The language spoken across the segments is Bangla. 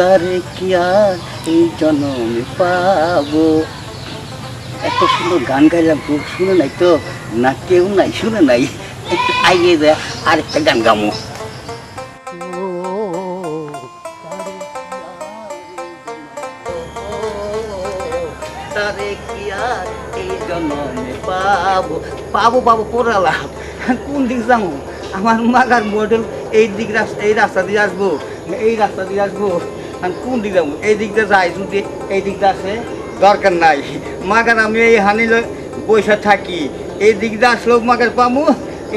তারে কি আর এই জন্মে পাবো? এত সুন্দর গান গাইলাম, খুব শুনে নাই তো? না, কেউ নাই, শুনে নাই। একটু আগে দেয় আরেকটা গান গামো। তারে পাবো? পাবো পাবো কোন দিক যাব? আমার মাগার মডেল এই দিক রাস্তা এই রাস্তা দিয়ে আসব। এই রাস্তা দিয়ে আসব। আমি কোন দিক যাব? এই দিক দিয়ে যাই, যদি এই দিক দিয়ে আসে, দরকার নাই। মাগার আমি এই হানিলে বৈশা থাকি। এই দিক দিয়ে আসলেও মাগার পামু,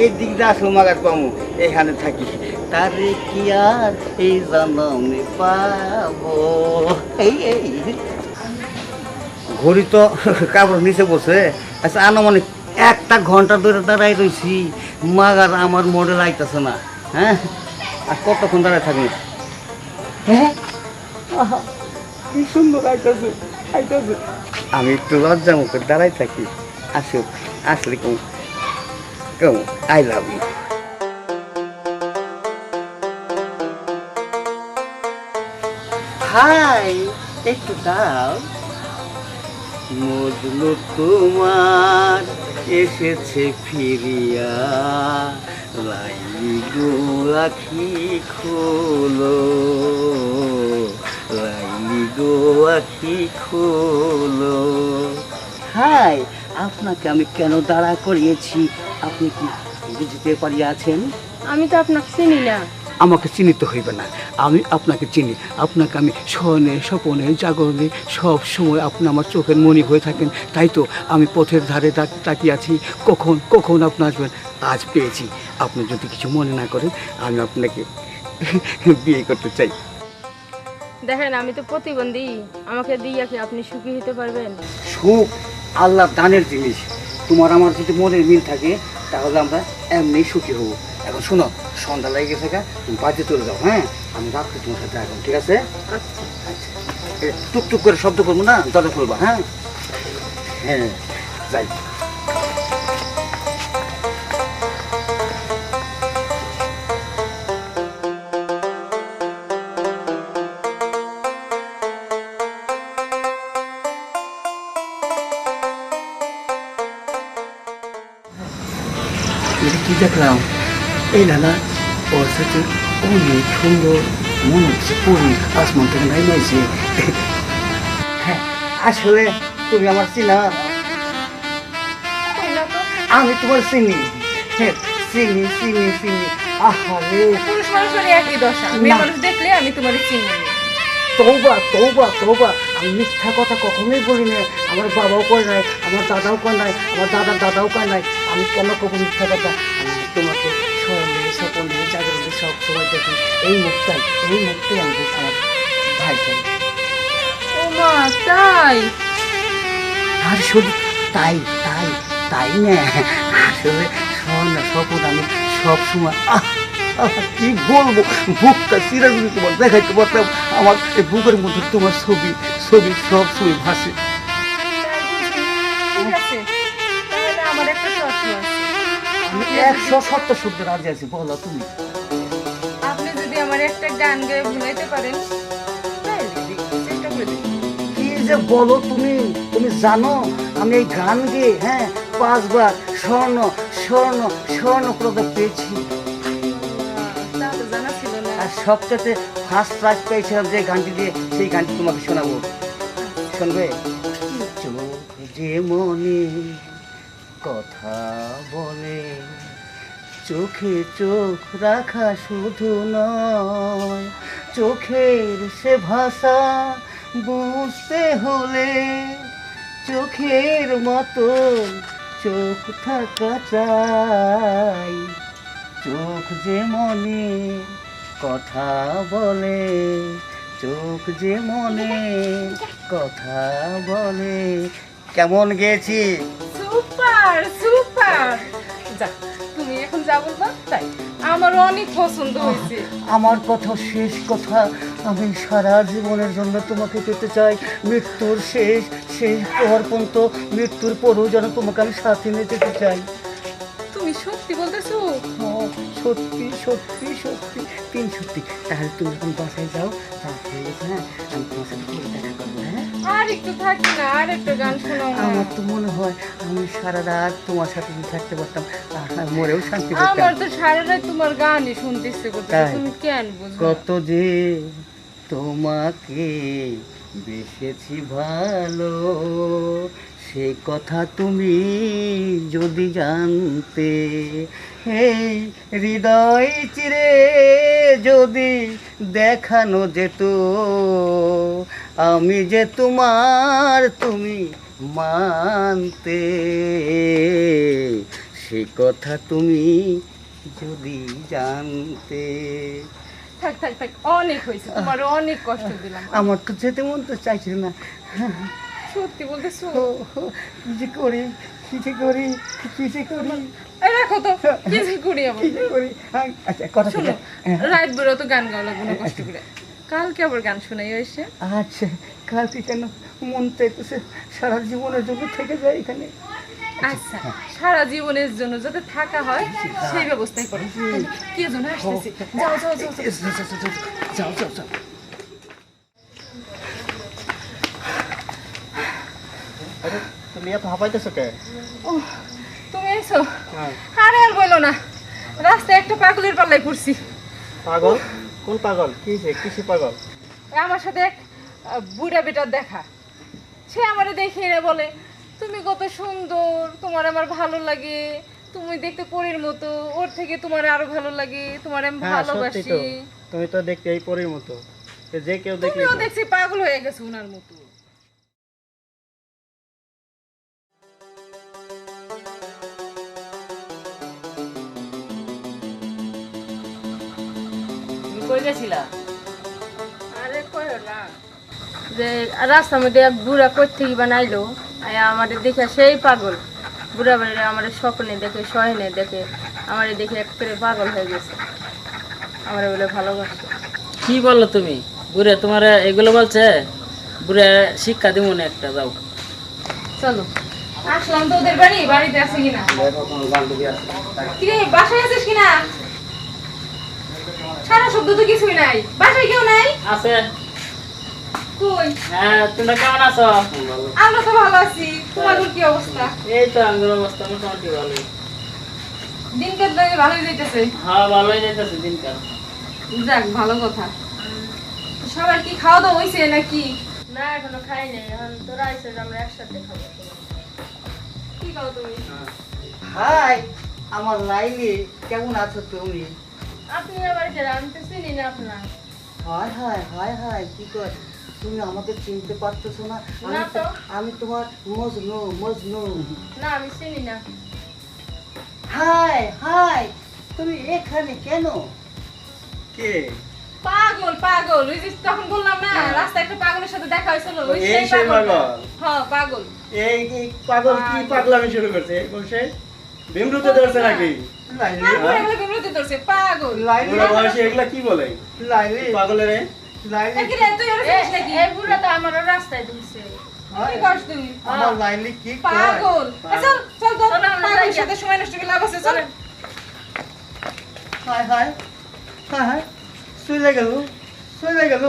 এই দিক দিয়ে আসলেও মাগার পামু। এইখানে থাকি। তারে কি আর এই জন্মে পাবো? এই এই। ঘড়ি তো কাপড় নিচে বসে। আচ্ছা আনুমানিক একটা ঘণ্টা ধরে দাঁড়াই রয়েছি মাগার আমার মডেল আইতেছে না হ্যাঁ? আর কতক্ষণ দাঁড়ায় থাকবে? হ্যাঁ? কি সুন্দর আইতেছে আইতেছে। আমি একটু লজ্জা মুখে দাঁড়াই থাকি। আসুক আসলে কেমন কেমন আই লাভ ইউ হাই একটু দাও। মজনু তোমার এসেছে ফিরিয়া। লাইনি গো আখি খোলো? আখি খোলো। হাই আপনাকে আমি কেন দাঁড়া করিয়েছি? আপনি কি বুঝতে পারিয়াছেন? আমি তো আপনাকে চিনি না। আমাকে চিনিতে হইবে না। আমি আপনাকে চিনি। আপনাকে আমি স্বনে স্বপনে জাগরণে সব সময় আপনি আমার চোখের মনি হয়ে থাকেন। তাই তো আমি পথের ধারে তাকিয়ে আছি কখন কখন আপনি আসবেন? আজ পেয়েছি। আপনি যদি কিছু মনে না করেন আমি আপনাকে বিয়ে করতে চাই। দেখেন আমি তো প্রতিবন্ধী। আমাকে দিয়ে কি আপনি সুখী হতে পারবেন? সুখ আল্লাহ দানের জিনিস। তোমার আমার যদি মনের মিল থাকে তাহলে আমরা এমনি সুখী হব। এখন শোনো সন্ধ্যা লেগে গেছে তুমি বাড়িতে চলে যাও হ্যাঁ? আমি রাখছি তোমার সাথে এখন ঠিক আছে? আচ্ছা। টুকটুক করে শব্দ করব না দরজা খুলবা হ্যাঁ? হ্যাঁ যাই। দেখলাম এই না না ওর সাথে অনেক সুন্দর মনে হচ্ছে পরি আসমান থেকে নাই নাইছে হ্যাঁ আসলে তুমি আমার চিনা আমি তোমার চিনি হ্যাঁ, চিনি চিনি চিনি আহারে পুরুষ মানুষের একই দশা না। মেয়ে মানুষ দেখলে আমি তোমার চিনি না। তৌবা তৌবা তৌবা আমি মিথ্যা কথা কখনোই বলি না আমার বাবাও কয় নাই আমার দাদাও কয় নাই আমার দাদার দাদাও কয় নাই আমি কেন কখন মিথ্যা কথা তোমাকে স্মরণে স্বপনে জাগরণে সব সময় দেখি, এই মুখটাই এই মুখটাই আমি আমার ভাই চাই ও মা, তাই? আর শুধু তাই তাই তাই না? আসলে স্বর্ণ স্বপন আমি সব সময় কি বলব? বুকটা চিরা তোমার দেখাইতে পারতাম, আমার এই বুকের মধ্যে তোমার ছবি ছবি সব ছবি ভাসে। ঠিক আছে। আমার একটা শর্ত আছে। একশো সত্তর শুদ্ধ রাজি আছি বলো তুমি। আপনি যদি আমার একটা গান গেয়ে ভুলাইতে পারেন চেষ্টা করে কি যে বলো তুমি তুমি জানো আমি এই গান গেয়ে হ্যাঁ পাঁচবার স্বর্ণ স্বর্ণ স্বর্ণ পদক পেয়েছি। আর সবচেয়ে ফার্স্ট প্রাইজ পেয়েছিলাম যে গানটি দিয়ে সেই গানটি তোমাকে শোনাবো। শুনবে? চোখ যে মনে কথা বলে, চোখে চোখ রাখা শুধু নয়, চোখের সে ভাষা বুঝতে হলে চোখের মতো চোখ থাকা চাই। চোখ যে মনে কথা বলে, চোখ যে মনে কথা বলে। কেমন গেছি সুপার সুপার যা তুমি এখন যা বলবা তাই। আমার অনেক পছন্দ হয়েছে। আমার কথা শেষ কথা আমি সারা জীবনের জন্য তোমাকে পেতে চাই। মৃত্যুর শেষ শেষ প্রহর পর্যন্ত মৃত্যুর পরেও যেন তোমাকে আমি সাথে নিয়ে যেতে চাই। তুমি সত্যি বলতেছো? সত্যি সত্যি সত্যি তিন সত্যি। তাহলে তুমি এখন বাসায় যাও হয়ে গেছে হ্যাঁ? আমি তোমার সাথে আর একটু থাকি না আর একটা গান শোনাও আমার তো মনে হয় আমি সারা রাত তোমার সাথে যদি থাকতে পারতাম আর মরেও শান্তি পেতাম। আমার তো সারা রাত তোমার গানই শুনতে ইচ্ছে করতেছে তুমি কেন কত যে তোমাকে বেসেছি ভালো সে কথা তুমি যদি জানতে হে হৃদয় চিরে যদি দেখানো যেত আমি যে তোমার তুমি মানতে সে কথা তুমি যদি জানতে। থাক থাক থাক অনেক হয়েছে তোমার অনেক কষ্ট দিলাম। আমার তো যেতে মন তো চাইছিল না। সত্যি বলতেছো? কি যে করি কি যে করি কি যে করি। রাখো তো কি যে করি আচ্ছা কথা শোনো রাত বেরো তো গান গাওয়া লাগবে না কষ্ট করে। কালকে আবার গান শোনাই এসে আচ্ছা কালকে কেন মন চাইতেছে সারা জীবনের জন্য থেকে যায় এখানে? আচ্ছা সারা জীবনের জন্য যাতে থাকা হয় সেই ব্যবস্থাই করো। কে যেন আসতেছে? যাও যাও যাও যাও। যাও যাও আরে তুমি এত হাঁপাইতেছো কে? ও তুমি এসো। হ্যাঁ। আরে আর বলো না রাস্তায় একটা পাগলের পাল্লাই পড়ছি পাগল? কোন পাগল? কি সে? কিসে পাগল? আমার সাথে এক বুড়া বেটার দেখা। সে আমার দেখে রে বলে তুমি কত সুন্দর তোমার আমার ভালো লাগে। তুমি দেখতে পরীর মতো ওর থেকে তোমার আরও ভালো লাগে তোমার আমি হ্যাঁ ভালোবাসি। তুমি তো দেখতে এই পরীর মতো। যে কেউ দেখে দেখছি পাগল হয়ে গেছে ওনার মতো। কই গেছিলা আরে কয়ো না। যে রাস্তার মধ্যে এক বুড়া কই থেকে বানাইলো আয়া আমাদের দেখে সেই পাগল। বুড়া বাড়িরা আমার স্বপ্নে দেখে শয়নে দেখে আমার দেখে একেবারে পাগল হয়ে গেছে। আমার বলে ভালোবাসে। কি বলল তুমি? বুড়ে তোমার এগুলো বলছে? বুড়ে শিক্ষা দিব না একটা যাও। চলো। আসলাম তো ওদের বাড়ি? বাড়িতে আছে কিনা? কি বাসায় আছিস কিনা? সারা শব্দ তো কিছুই নাই। বাসায় কেউ নাই? আছে। কই? হ্যাঁ তোমরা কেমন আছো? আমরা তো ভালো আছি। তোমাদের কি অবস্থা? এই তো আমার অবস্থা মোটামুটি ভালোই। দিনকাল ভালোই যাইতেছে। হ্যাঁ ভালোই যাইতেছে দিনকাল যাক ভালো কথা। সবার কি খাওয়া দাওয়া হয়েছে নাকি? না এখনও খাই নাই। এখন তোরা আমরা একসাথে খাব। কি খাও তুমি? হাই আমার লাইলি কেমন আছো তুমি? আপনি আবার কে আমি চিনি না আপনার? হায় হায় হায় হায় কি কর? তুমি আমাকে চিনতে পারতেছো না। আমি তো। তো। আমি তোমার মজনু মজনু। না আমি চিনি না। হাই হাই তুমি এখানে কেন? কে? পাগল পাগল ওই যে তখন বললাম না রাস্তায় একটা পাগলের সাথে দেখা হয়েছিল ওই সেই সেই পাগল? হ্যাঁ পাগল। এই এই পাগল কি পাগলামি শুরু করছে? বসে বিমরুতে ধরছে নাকি? হ্যাঁ? কি বলে? পাগলের রাস্তায় দিচ্ছে? পাগল। চল চল। সাথে সময় নষ্ট করে লাভ আছে চল। হায় হায় হায় হায় চলে গেল চলে গেল।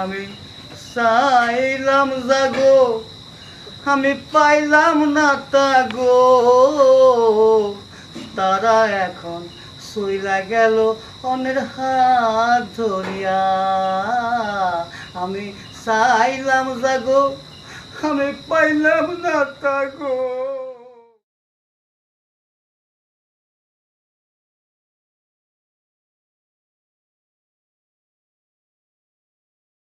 আমি চাইলাম জাগো আমি পাইলাম না তা গো। তারা এখন সইলা গেল অনের হাত ধরিয়া। আমি চাইলাম জাগো, আমি পাইলাম না তাগো